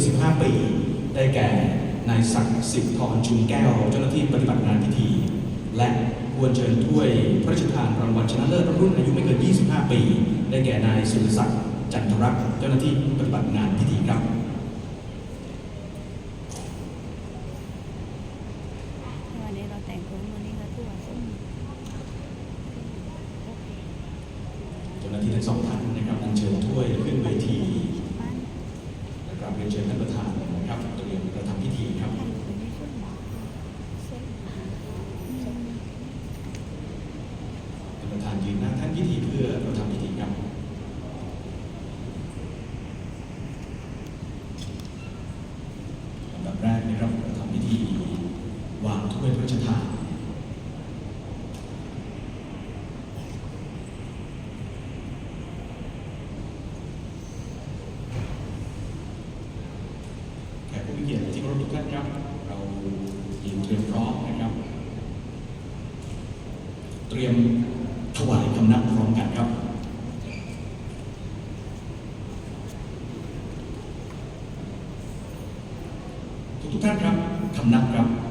อายุไม่เกิน15 ปี ได้แก่นายศักดิ์สิทธิ์ทรชุมแก้ว เจ้าหน้าที่ปฏิบัติงานพิธี และผู้เชิญถ้วยพระราชทานรางวัลชนะเลิศรุ่นอายุไม่เกิน 25 ปี ได้แก่นายสุรศักดิ์จันทรักษ์เจ้าหน้าที่ปฏิบัติงานพิธีครับวันนี้เราแต่งตัววันนี้ก็ทั่วส้มเจ้าหน้าที่ทั้งสองท่านนะครับอัญเชิญถ้วยขึ้นเวทีบ้าน และกราบเรียนเชิญท่านประธานนะครับเตรียมกระทำพิธีครับ ใครอยู่ในช่วงหมอส้มส้ม ท่านประธานยืนหน้าท่านพิธีเพื่อกระทำพิธีครับลำดับแรกนะครับกระทำพิธีวางถ้วยพระราชทาน แขกผู้มีเกียรติที่เคารพทุกท่านครับ เรายืนเตรียมพร้อมนะครับ เตรียมถวายคำนับพร้อมกันครับทุกท่านครับคำนับครับ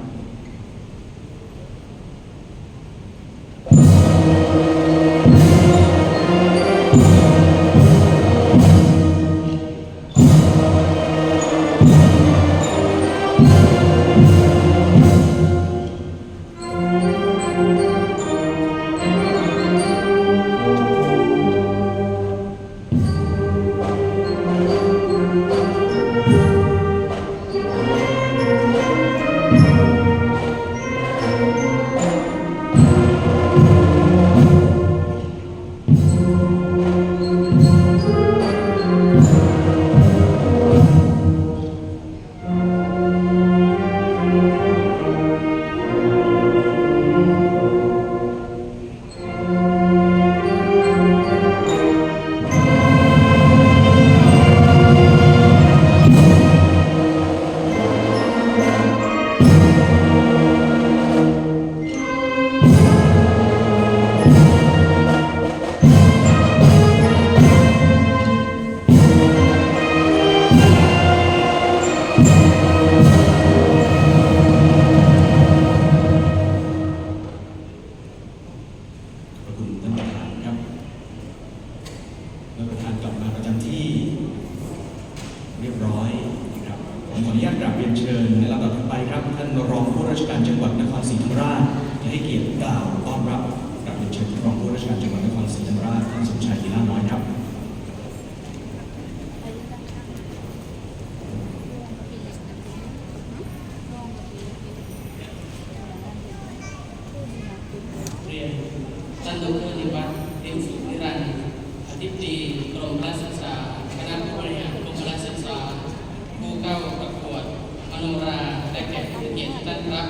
ท่านครับ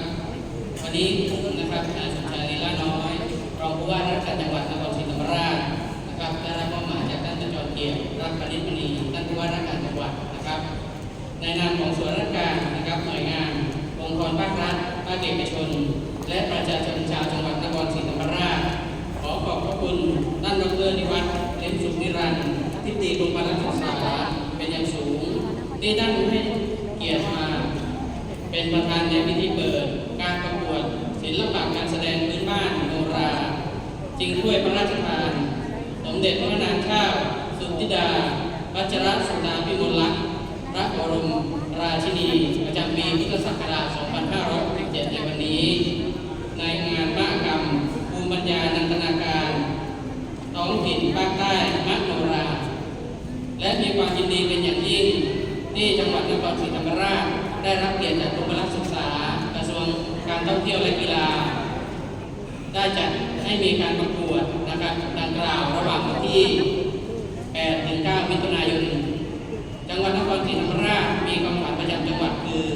วันนี้นะครับนายสมชายลีลาน้อยรองผู้ว่าราชการจังหวัดนครศรีธรรมราชนะครับได้รับมอบหมายจากท่านจรเกียรติรักปณิมณีท่านผู้ว่าราชการจังหวัดนะครับ ในนามของส่วนราชการนะครับหน่วยงานองค์กรภาครัฐภาคเอกชน และประชาชนชาวจังหวัดนครศรีธรรมราช ขอขอบพระคุณท่านดรนิวัฒน์เล่มสุขนิรันดร์ทิตีกรมการศึกษาเป็นอย่างสูงที่ท่านให้เกียรติมา เป็นประธานในพิธีเปิด การประกวดศิลปะการแสดงพื้นบ้านโนราจริงถ้วยพระราชทาน สมเด็จพระนางเจ้าสุธิดาวัชรสุดาพิมลลักษณ์พระบรมราชินีประจำปีพุทธศักราช 2567 ในวันนี้ ในงานมหกรรมภูมิปัญญานันทนาการท้องถิ่นภาคใต้มโนรา และมีความยินดีเป็นอย่างยิ่งที่จังหวัดนครศรีธรรมราช ได้รับเกียรติจากกรมพละศึกษา กระทรวงการท่องเที่ยวและกีฬา ได้จัดให้มีการประกวดนะครับดังกล่าวระหว่างวันที่ 8 ถึง 9 มิถุนายน จังหวัดนครศรีธรรมราชมีคำขวัญประจำจังหวัดคือ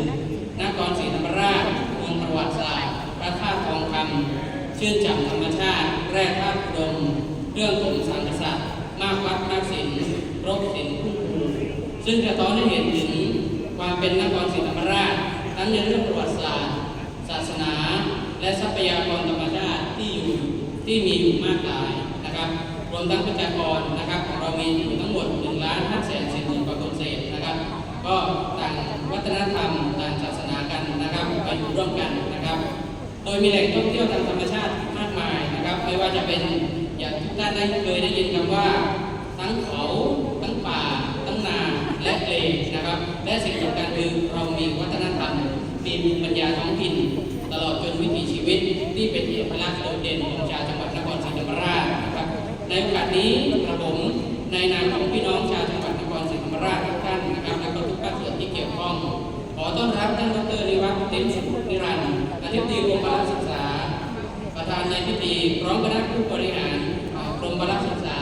นครศรีธรรมราชเมืองประวัติศาสตร์พระธาตุทองคำชื่นฉ่ำธรรมชาติ แร่ธาตุดมเรื่องของสังกษัตริย์มากวัดมากศิลป์รบศิลป์คู่คูซึ่งจะต้อนให้เห็นถึง ความเป็นนครศรีธรรมราช ทั้งในเรื่องประวัติศาสตร์ ศาสนา และทรัพยากรธรรมชาติที่อยู่ที่มีอยู่มากมายนะครับ รวมทั้งประชากรนะครับของเรามีอยู่ทั้งหมด1ล้าน5แสน4หมื่นกว่าคนเศษนะครับ ก็ต่างวัฒนธรรมต่างศาสนากันนะครับไปอยู่ร่วมกันนะครับ โดยมีแหล่งท่องเที่ยวทางธรรมชาติมากมายนะครับ ไม่ว่าจะเป็นอย่างทุกท่านได้เคยได้ยินคำว่าทั้งเขาทั้งนาและเลนะครับ และสิ่งสำคัญคือเรามีวัฒนธรรม มีภูมิปัญญาท้องถิ่น ตลอดจนวิถีชีวิตที่เป็นเอกลักษณ์โดดเด่นของชาวจังหวัดนครศรีธรรมราชนะครับ ในโอกาสนี้กระผมในนามของพี่น้องชาวจังหวัดนครศรีธรรมราชทุกท่านนะครับและก็ทุกภาคส่วนที่เกี่ยวข้อง ขอต้อนรับท่านดรนิวัฒน์เต็มสุขนิรันดร์อธิบดีกรมพลศึกษา ประธานในพิธีพร้อมคณะผู้บริหารกรมพลศึกษา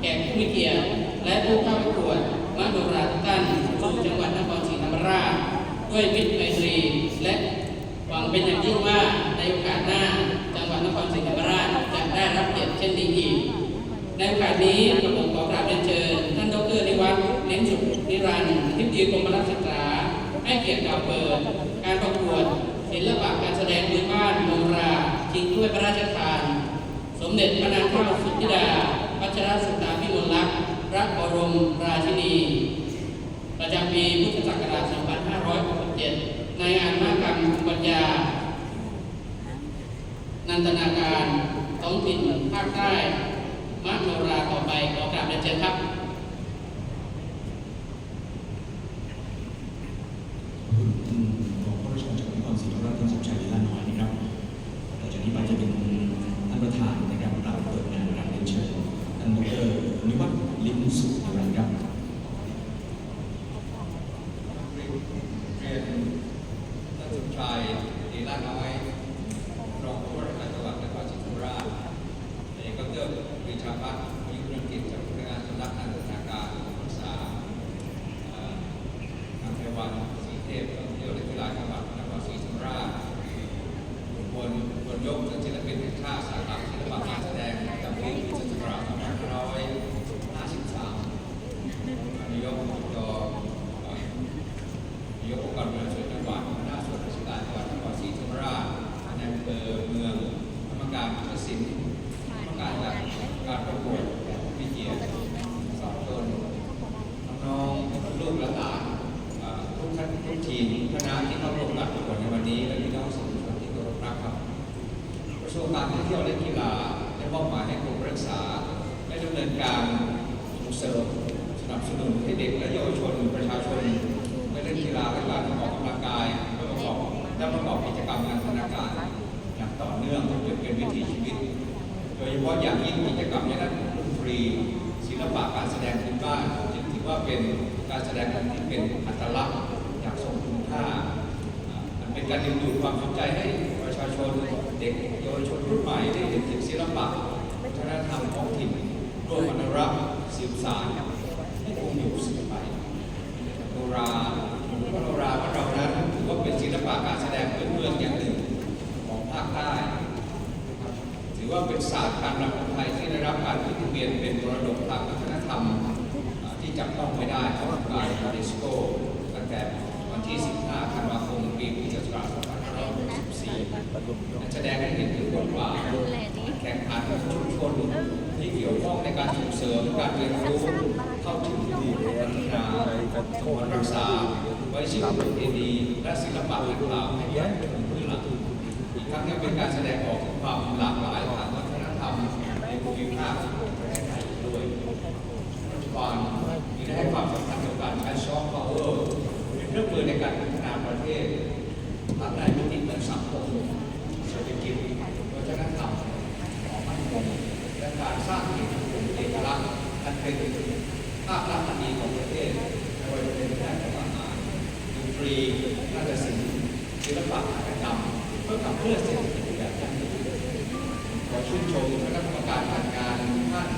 แขกผู้มีเกียรติและผู้เข้าประกวด ด้วยมิตรไมตรีและหวังเป็นอย่างยิ่งว่าในโอกาสหน้าจังหวัดนครศรีธรรมราชจะได้รับเกียรติเช่นนี้อีกในโอกาสนี้กระผมขอกราบเรียนเชิญท่านดรนิวัฒน์เล้งสุขนิรันดร์อธิบดีกรมพละศึกษาให้เกียรติกล่าวเปิดการประกวดศิลปะการแสดงพื้นบ้านโนราชิงถ้วยพระราชทาน สมเด็จพระนางเจ้าสุธิดาพัชรสุตาพิมลลักษณ์พระบรมราชินี ประจำปีพุทธศักราช 2500 7ในงานมหกรรมปัญญา นันตนาการท้องถิ่นภาคใต้มะโนราต่อไปขอกราบเรียนเชิญครับ คุณรองผู้ราชการจังหวัดนครศรีธรรมราชท่านสมชายลีลาน้อยนะครับต่อจากนี้ไปจะเป็นท่านประธานในการกล่าวเปิดงานการเรียนเชิญท่านดรนิวัฒน์ลิ้มสุขนิรันดร์ครับ เรียน ท่านสมชายดีลาน้อยรองผู้ว่าราชการจังหวัดนครศรีธรรมราชเอกดรปรีชาพัฒน์ยุทธกิจจากพนักงานสำนักงานธนาการศึกษาเอ่อนางไพวันศรีเทพท่องเที่ยวและกีฬาจังหวัดนครศรีธรรมราชบนบนยกท่านศิลปินแห่งชาติสาขาศิลปะการแสดงประจำปีพุทธศักราช2553นายกอบตเอ่อ นายกองค์การบริหารส่วนจังหวัดหัวหน้าส่วนราชการจังหวัดนครศรีธรรมราชในอำเภอเมืองกรรมการผู้ตัดสินกรรมการจัดการประกวดพิเกียรติสองตนน้องๆลูกและหลานเอ่อ ทุกทีมคณะที่เข้าร่วมการประกวดในวันนี้และพี่น้องสื่อมวลชนที่เคารพรักครับกระทรวงการท่องเที่ยวและกีฬาได้มอบหมายให้กรมรักษาได้ดำเนินการส่งเสริมสนับสนุนให้เด็กและเยาวชนประชาชนได้เล่นกีฬาและการออกกำลังกายเพื่อประกอบและประกอบกิจกรรมทางธนาการอย่างต่อเนื่องจนเป็นวิถีชีวิต โดยเฉพาะอย่างยิ่งกิจกรรมในด้านดนตรีศิลปะการแสดงพื้นบ้านจึงถือว่าเป็นการแสดงที่เป็นอัตลักษณ์ อย่างทรงคุณค่ามันเป็นการดึงดูดความสนใจให้ประชาชนเด็กเยาวชนรุ่นใหม่ได้เห็นถึงศิลปะวัฒนธรรมท้องถิ่นร่วมอนุรักษ์สืบสานให้คงอยู่สืบไปโนราโนราของเรานั้นถือว่าเป็นศิลปะการแสดงพื้นเมืองอย่างหนึ่งของภาคใต้ถือว่าเป็นศาสตร์การรำของไทยที่ได้รับการขึ้นทะเบียนเป็นมรดกทางวัฒนธรรมที่จับต้องไม่ได้ของการยูเนสโกตั้งแต่วันที่ 15 ธันวาคมปีพุทธศักราช 2564 แสดงให้เห็นถึงบทบาทแข่งขันชุมชนที่เกี่ยวข้องในการส่งเสริมการเรียนรู้เข้าถึงดีพัฒนาสมรรักษาไว้ชีวิตประเพณีและศิลปะต่างๆให้ยั่งยืนพื้นหลังอีกทั้งยังเป็นการแสดงออกถึงความหลากหลายทางวัฒนธรรมในภูมิภาคประเทศไทยด้วยปัจจุบันมีได้ให้ความสำคัญกับการใช้ซอฟต์พาวเวอร์เป็นเครื่องมือในการพัฒนาประเทศทั้งในมิติของสังคม กิจวัฒนธรรมความมั่นคงและการสร้างเอกลักษณ์เอกลักษณ์อันเป็นภาพลักษณ์อันดีของประเทศไม่ว่าจะเป็นด้านของอาหารดนตรีนาฏศิลป์ศิลปะหัตถกรรมเพื่อขับเคลื่อนเศรษฐกิจแบบยั่งยืนขอชื่นชมคณะกรรมการการงานท่าน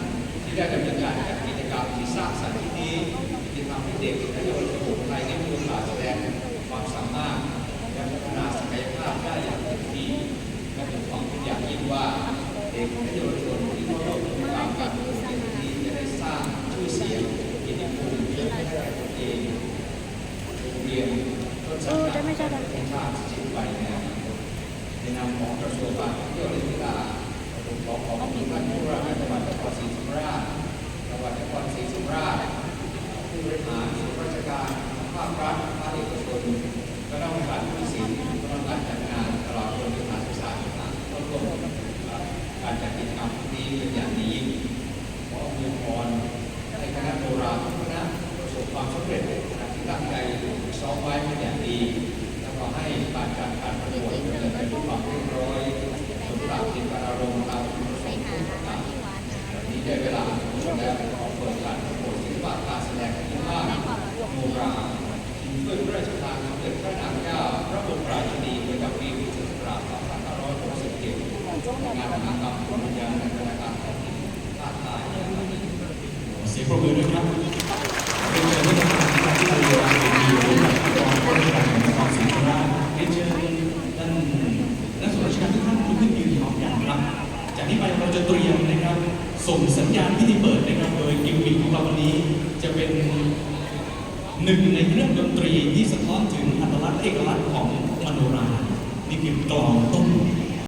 ที่ได้ดำเนินการจัดกิจกรรมที่สร้างสรรค์ที่นี้ที่ทำให้เด็กและเยาวชนคนไทยได้มีโอกาสแสดงความสามารถและพัฒนาศักยภาพได้อย่าง เต็มที่และผมหวังเป็นอย่างยิ่งว่าเด็กและเยาวชนที่เข้าร่วมกิจกรรมการประกวดในวันนี้จะได้สร้างชื่อเสียงเกียรติภูมิให้แก่ตนเองโรงเรียนต้นสังกัดและประเทศชาติจิตไปในอนาคตในนามของกระทรวงการท่องเที่ยวและกีฬาผมขอขอบคุณท่านผู้ว่าราชการจังหวัดนครศรี ได้เวลา แล้วขอเปิดการประกวดศิลปะการแสดงพื้นบ้านโนราด้วยพระราชทานสมเด็จพระนางเจ้าพระบรมราชินีประจำปีพุทธศักราช2567งานมหากรรมวิญญาณในธนาคารแผ่นดินภาคใต้เสียงปรบมือด้วยครับ